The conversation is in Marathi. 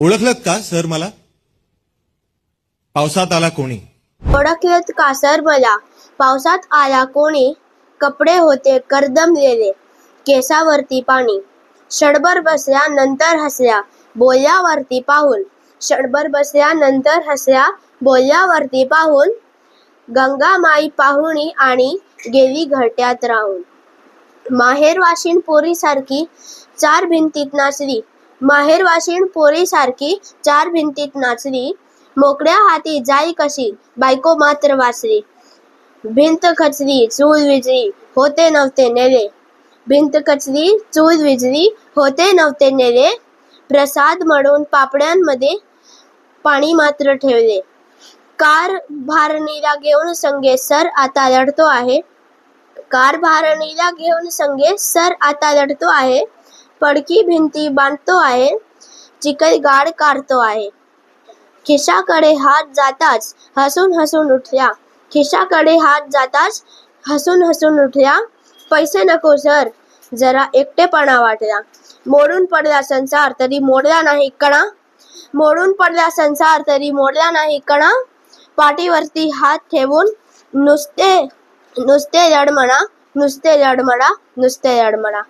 ओळखलत का सर मला? पावसात आला कोणी? ओळखलत का सर मला? पावसात आला कोणी? कपडे होते करदमलेले केसावरती पाणी. क्षणभर बसल्या नंतर हसल्या बोलल्यावरती पाहून क्षणभर बसल्या नंतर हसल्या बोलल्यावरती पाहून गंगामाई पाहुणी आणि गेली घरट्यात राहून. माहेर वाशिण पोरीसारखी चार भिंतीत नाचली. माहेरवाशीण पोरीसारखी चार भिंतीत नाचली. मोकळ्या हाती जाई कशी बायको मात्र वाचली. भिंत खचली चूल विजली होते नव्हते नेले. भिंत खचली चूल विजली होते नव्हते नेले. प्रसाद म्हणून पापड्यांमध्ये पाणी मात्र ठेवले. कार भारणीला घेऊन संगे सर आता लढतो आहे. कार भारणीला घेऊन संगे सर आता लढतो आहे. पडकी भिंती बांधतो आहे चिखल गाड काढतो आहे. खिशाकडे हात जाताच हसून हसून उठल्या. खिशाकडे हात जाताच हसून हसून उठल्या. पैसे नको सर. जरा एकटेपणा वाटला. मोडून पडला संसार तरी मोडला नाही कणा. मोडून पडला संसार तरी मोडला नाही कणा. पाठीवरती हात ठेवून नुसते नुसते लढमणा नुसते लढमणा नुसते लढमणा